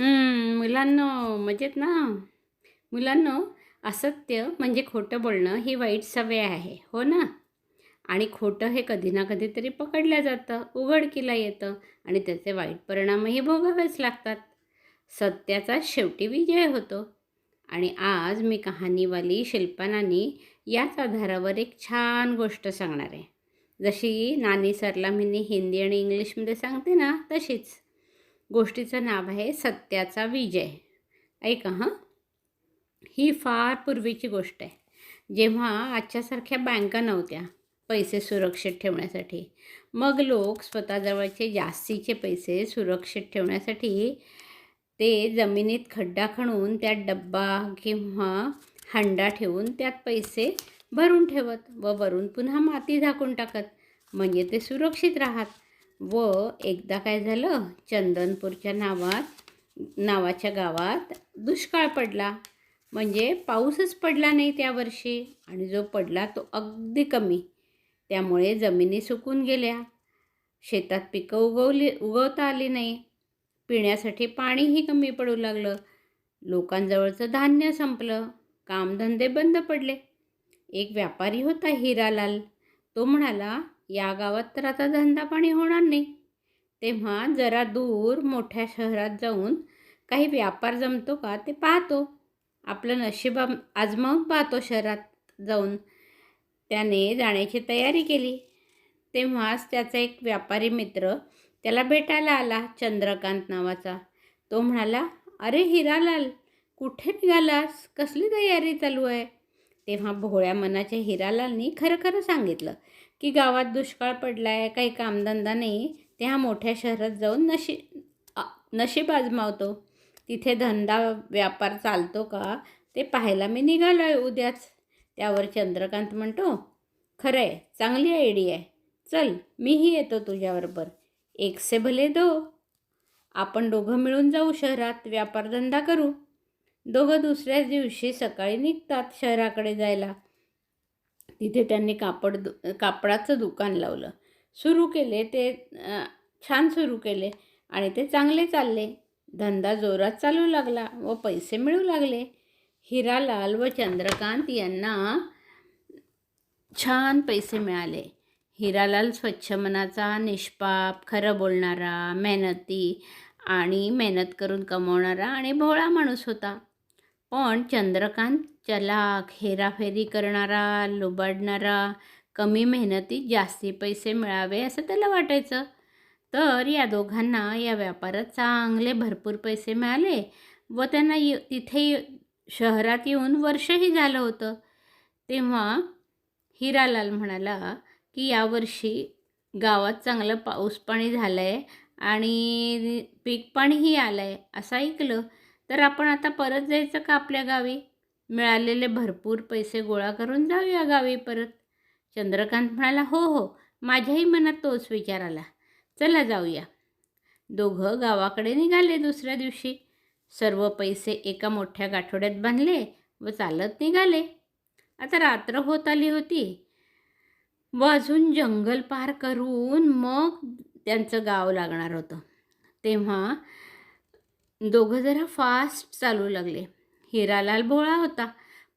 मुलांनो मजेत ना? मुलांनो असत्य म्हणजे खोटं बोलणं ही वाईट सवय आहे हो ना? आणि खोटं हे कधी ना कधीतरी पकडलं जातं उघडकीला येतं आणि त्याचे वाईट परिणामही भोगावेच लागतात. सत्याचा शेवटी विजय होतो. आणि आज मी कहाणीवाली शिल्पनानी याच आधारावर एक छान गोष्ट सांगणार आहे. जशी नानी सरला मी हिंदी आणि इंग्लिशमध्ये सांगते ना तशीच. गोष्टीचं नाव आहे सत्याचा विजय. ऐका हां. ही फार पूर्वीची गोष्ट आहे. जेव्हा आजच्यासारख्या बँका नव्हत्या पैसे सुरक्षित ठेवण्यासाठी मग लोक स्वतःजवळचे जास्तीचे पैसे सुरक्षित ठेवण्यासाठी ते जमिनीत खड्डा खणून त्यात डब्बा किंवा हंडा ठेवून त्यात पैसे भरून ठेवत व वरून पुन्हा माती झाकून टाकत. म्हणजे ते सुरक्षित राहत. व एकदा काय झालं? चंदनपूरच्या नावात नावाच्या गावात दुष्काळ पडला. म्हणजे पाऊसच पडला नाही त्या वर्षी आणि जो पडला तो अगदी कमी. त्यामुळे जमिनी सुकून गेल्या. शेतात पिकं उगवली उगवता आली नाही. पिण्यासाठी पाणीही कमी पडू लागलं. लोकांजवळचं धान्य संपलं. कामधंदे बंद पडले. एक व्यापारी होता हिरालाल. तो म्हणाला या गावात तर आता धंदा पाणी होणार नाही. तेव्हा जरा दूर मोठ्या शहरात जाऊन काही व्यापार जमतो का ते पाहतो. आपलं नशीब आजमावून पाहतो शहरात जाऊन. त्याने जाण्याची तयारी केली. तेव्हाच त्याचा एक व्यापारी मित्र त्याला भेटायला आला चंद्रकांत नावाचा. तो म्हणाला अरे हिरालाल कुठे निघालास? कसली तयारी चालू आहे? तेव्हा भोळ्या मनाच्या हिरालालनी खरं खरं सांगितलं. की गावात दुष्काळ पडला आहे काही कामधंदा नाही तेव्हा मोठ्या शहरात जाऊन नशी नशीब आजमावतो. तिथे धंदा व्यापार चालतो का ते पाहायला मी निघालो आहे उद्याच. त्यावर चंद्रकांत म्हणतो खरं आहे चांगली आयडिया आहे. चल मीही येतो तुझ्याबरोबर एक से भले दो. आपण दोघं मिळून जाऊ शहरात व्यापारधंदा करू. दोघं दुसऱ्याच दिवशी सकाळी निघतात शहराकडे जायला. तिथे त्यांनी कापड दु कापडाचं दुकान लावलं. सुरू केले ते छान सुरू केले आणि ते चांगले चालले. धंदा जोरात चालू लागला व पैसे मिळू लागले. हिरालाल व चंद्रकांत यांना छान पैसे मिळाले. हिरालाल स्वच्छ मनाचा निष्पाप खरं बोलणारा मेहनती आणि मेहनत करून कमवणारा आणि भोळा माणूस होता. पण चंद्रकांत चलाक हेराफेरी करणारा लुबाडणारा कमी मेहनतीत जास्ती पैसे मिळावे असं त्याला वाटायचं. तर या दोघांना या व्यापारात चांगले भरपूर पैसे मिळाले व त्यांना ये तिथे शहरात येऊन वर्षही झालं होतं. तेव्हा हिरालाल म्हणाला की यावर्षी गावात चांगलं पाऊस पाणी झालं आहे आणि पीक पाणीही आलं आहे असं ऐकलं. तर आपण आता परत जायचं का आपल्या गावी? मिळालेले भरपूर पैसे गोळा करून जाऊया गावी परत. चंद्रकांत म्हणाला हो हो माझ्याही मनात तोच विचार आला. चला जाऊया. दोघं गावाकडे निघाले दुसऱ्या दिवशी. सर्व पैसे एका मोठ्या गाठोड्यात बांधले व चालत निघाले. आता रात्र होत आली होती. व अजून जंगल पार करून मग त्यांचं गाव लागणार होतं. तेव्हा दोघं जरा फास्ट चालू लागले. हिरालाल भोळा होता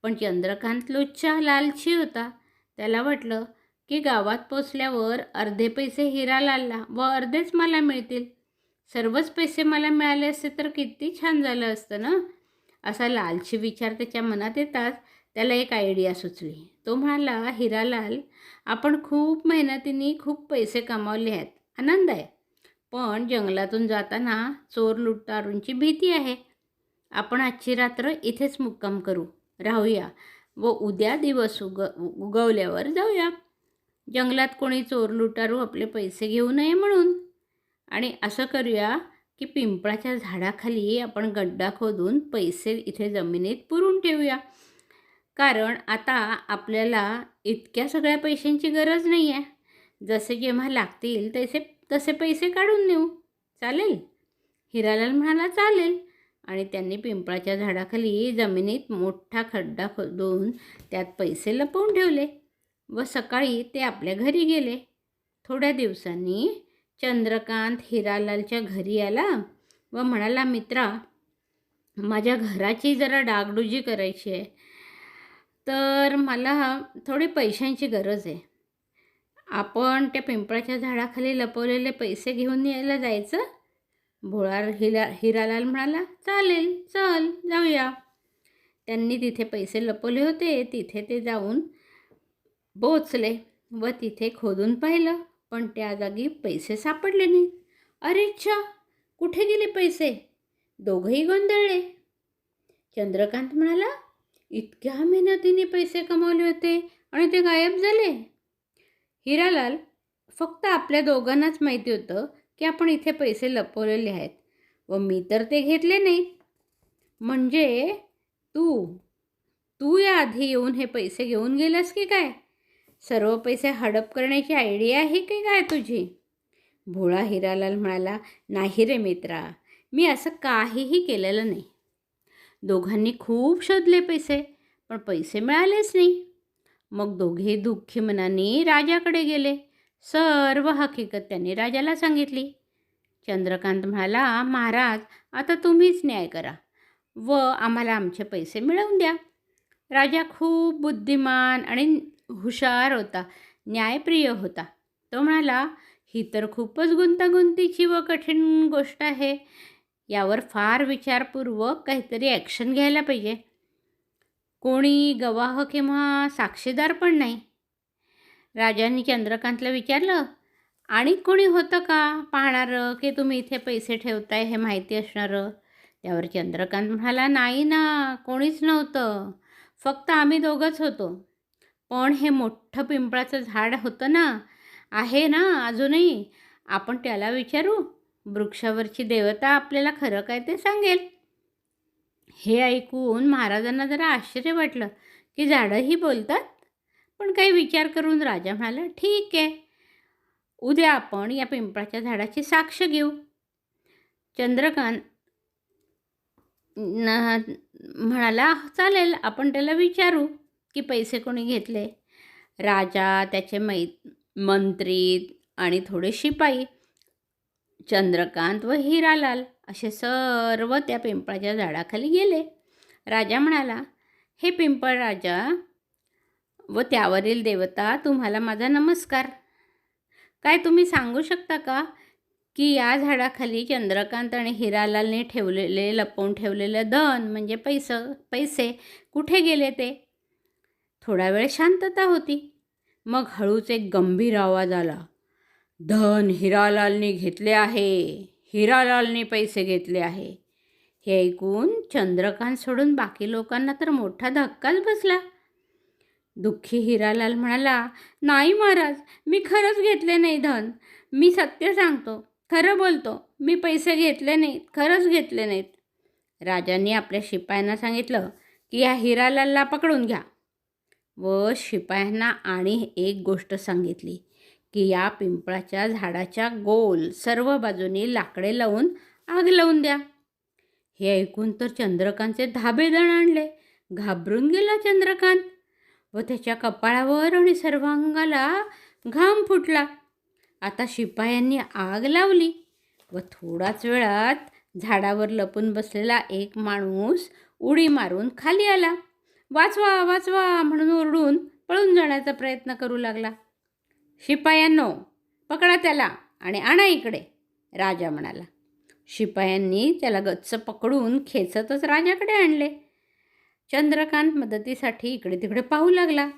पण चंद्रकांत लुच्चा लालची होता. त्याला वाटलं की गावात पोचल्यावर अर्धे पैसे हिरालालला व अर्धेच मला मिळतील. सर्वच पैसे मला मिळाले असते तर किती छान झालं असतं ना? असा लालची विचार त्याच्या मनात येताच त्याला एक आयडिया सुचली. तो म्हणाला हिरालाल आपण खूप मेहनतीने खूप पैसे कमावले आहेत. आनंद आहे. पण जंगलातून जाताना चोर लुटारूंची भीती आहे. आपण आजची रात्र इथेच मुक्काम करू. राहूया व उद्या दिवस उग उगवल्यावर जाऊया. जंगलात कोणी चोर लुटारू आपले पैसे घेऊ नये म्हणून. आणि असं करूया की पिंपळाच्या झाडाखाली आपण गड्डा खोदून पैसे इथे जमिनीत पुरून ठेवूया. कारण आता आपल्याला इतक्या सगळ्या पैशांची गरज नाही आहे जसे जेव्हा लागतील तसे तसे पैसे काढून नेऊ. चालेल? हिरालाल म्हणाला चालेल. आणि त्यांनी पिंपळाच्या झाडाखाली जमिनीत मोठा खड्डा खोदून त्यात पैसे लपवून ठेवले व सकाळी ते आपल्या घरी गेले. थोड्या दिवसांनी चंद्रकांत हिरालालच्या घरी आला व म्हणाला मित्रा माझ्या घराची जरा डागडुजी करायची आहे तर मला थोडी पैशांची गरज आहे. आपण त्या पिंपळाच्या झाडाखाली लपवलेले पैसे घेऊन यायला जायचं? भोळा हिरा हिरालाल म्हणाला चालेल चल जाऊया. त्यांनी तिथे पैसे लपवले होते तिथे ते जाऊन पोचले व तिथे खोदून पाहिलं पण त्या जागी पैसे सापडले नाही अरे छा कुठे गेले पैसे? दोघंही गोंधळले. चंद्रकांत म्हणाला इतक्या मेहनतीने पैसे कमावले होते आणि ते गायब झाले. हिरालाल फक्त आपल्या दोघांनाच माहिती होतं की आपण इथे पैसे लपवलेले आहेत. व मी तर ते घेतले नाही. म्हणजे तू तू या आधी येऊन हे पैसे घेऊन गेलास की काय? सर्व पैसे हडप करण्याची आयडिया आहे की काय तुझी? भोळा हिरालाल म्हणाला नाही रे मित्रा मी असं काहीही केलेलं नाही. दोघांनी खूप शोधले पैसे पण पैसे मिळालेच नाही. मग दोघे दुःखी मनाने राजाकडे गेले. सर्व हकीकत त्यांनी राजाला सांगितली. चंद्रकांत म्हणाला महाराज आता तुम्हीच न्याय करा व आम्हाला आमचे पैसे मिळवून द्या. राजा खूप बुद्धिमान आणि हुशार होता न्यायप्रिय होता. तो म्हणाला ही तर खूपच गुंतागुंतीची व कठीण गोष्ट आहे. यावर फार विचारपूर्वक काहीतरी ॲक्शन घ्यायला पाहिजे. कोणी गवाह किंवा साक्षीदार पण नाही. राजांनी चंद्रकांतला विचारलं आणि कोणी होतं का पाहणारं की तुम्ही इथे पैसे ठेवताय हे माहिती असणारं? त्यावर चंद्रकांत म्हणाला नाही ना कोणीच नव्हतं. फक्त आम्ही दोघंच होतो. पण हे मोठं पिंपळाचं झाड होतं ना आहे ना अजूनही? आपण त्याला विचारू? वृक्षावरची देवता आपल्याला खरं काय ते सांगेल. हे ऐकून महाराजांना जरा आश्चर्य वाटलं की झाडंही बोलतात? पण काही विचार करून राजा म्हणाला ठीक आहे. उद्या आपण या पिंपळाच्या झाडाची साक्ष घेऊ. चंद्रकांत न म्हणाला चालेल आपण त्याला विचारू की पैसे कोणी घेतले. राजा त्याचे मै मंत्री आणि थोडे शिपाई चंद्रकांत व हिरालाल असे सर्व त्या पिंपळाच्या झाडाखाली गेले. राजा म्हणाला हे पिंपळ राजा व त्यावरील देवता तुम्हाला माझा नमस्कार. काय तुम्ही सांगू शकता का की या झाडाखाली चंद्रकांत आणि हिरालालने ठेवलेले लपवून ठेवलेलं धन म्हणजे पैसं पैसे कुठे गेले ते? थोडा वेळ शांतता होती. मग हळूच एक गंभीर आवाज आला. धन हिरालालने घेतले आहे. हिरालालने पैसे घेतले आहे. हे ऐकून चंद्रकांत सोडून बाकी लोकांना तर मोठा धक्काच बसला. दुःखी हिरालाल म्हणाला नाही महाराज मी खरंच घेतले नाही धन. मी सत्य सांगतो खरं बोलतो मी पैसे घेतले नाहीत खरंच घेतले नाहीत. राजांनी आपल्या शिपायांना सांगितलं की या हिरालालला पकडून घ्या. व शिपायांना आणि एक गोष्ट सांगितली की या पिंपळाच्या झाडाच्या गोल सर्व बाजूनी लाकडे लावून आग लावून द्या. हे ऐकून तर चंद्रकांतचे धाबे दण आणले. घाबरून गेला चंद्रकांत. व त्याच्या कपाळावर आणि सर्वांगाला घाम फुटला. आता शिपायांनी आग लावली व थोडाच वेळात झाडावर लपून बसलेला एक माणूस उडी मारून खाली आला. वाचवा वाचवा म्हणून ओरडून पळून जाण्याचा प्रयत्न करू लागला. शिपायांनो पकडा त्याला आणि आणा इकडे राजा म्हणाला. शिपायांनी त्याला गच्च पकडून खेचतच राजाकडे आणले. चंद्रकांत मदतीसाठी इकडे तिकडे पाहू लागला.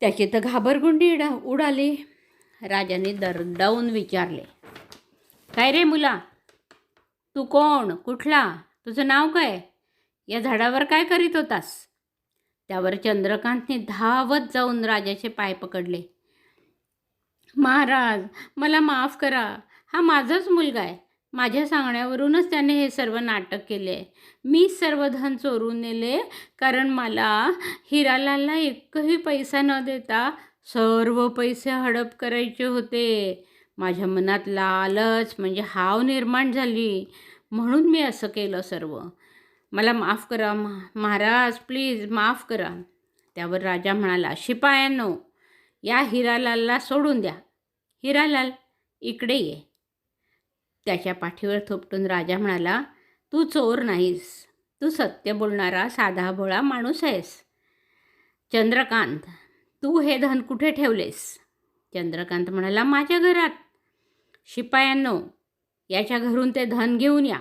त्याची तर घाबरगुंडी इडा उडाली. राजाने दरडावून विचारले काय रे मुला? तू कोण? कुठला? तुझं नाव काय? या झाडावर काय करीत होतास? त्यावर चंद्रकांतने धावत जाऊन राजाचे पाय पकडले. महाराज मला माफ करा. हा माझाच मुलगा आहे. माझ्या सांगण्यावरूनच त्याने हे सर्व नाटक केले. मी सर्व धन चोरून नेले कारण मला हिरालालला एकही पैसा न देता सर्व पैसे हडप करायचे होते. माझ्या मनात लालच म्हणजे हाव निर्माण झाली. म्हणून मी असं केलं सर्व. मला माफ करा महाराज प्लीज माफ करा. त्यावर राजा म्हणाला शिपायांनो या हिरालालला सोडून द्या. हिरालाल इकडे ये. त्याच्या पाठीवर थोपटून राजा म्हणाला तू चोर नाहीस. तू सत्य बोलणारा साधा भोळा माणूस आहेस. चंद्रकांत तू हे धन कुठे ठेवलेस? चंद्रकांत म्हणाला माझ्या घरात. शिपायांनो याच्या घरून ते धन घेऊन या.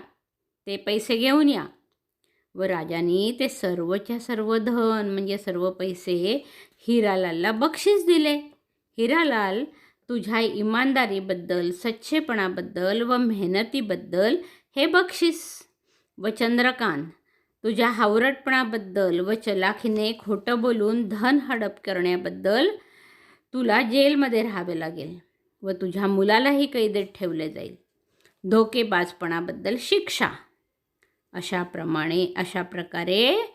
ते पैसे घेऊन या. व राजाने ते सर्वच्या सर्व धन म्हणजे सर्व पैसे हिरालालला बक्षीस दिले. हिरालाल तुझ्या इमानदारीबद्दल सच्छेपणाबद्दल व मेहनतीबद्दल हे बक्षीस. व चंद्रकांत तुझ्या हावरटपणाबद्दल व चलाखीने खोटं बोलून धन हडप करण्याबद्दल तुला जेलमध्ये राहावे लागेल व तुझ्या मुलालाही कैदेत ठेवले जाईल. धोकेबाजपणाबद्दल शिक्षा. अशाप्रमाणे अशा प्रकारे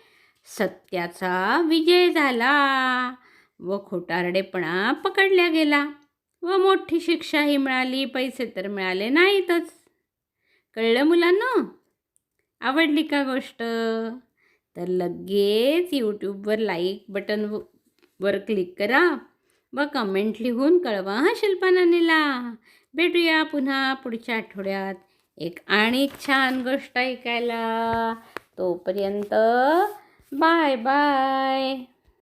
सत्याचा विजय झाला व खोटारडेपणा पकडल्या गेला. व मोठी शिक्षाही मिळाली पैसे तर मिळाले नाहीतच. कळलं मुलांना? आवडली का गोष्ट? तर लगेच यूट्यूबवर लाईक बटन वर क्लिक करा व कमेंट लिहून कळवा हा शिल्पानानीला भेटूया पुन्हा पुढच्या आठवड्यात. एक आणि एक छान गोष्ट ऐकायला. तोपर्यंत बाय बाय.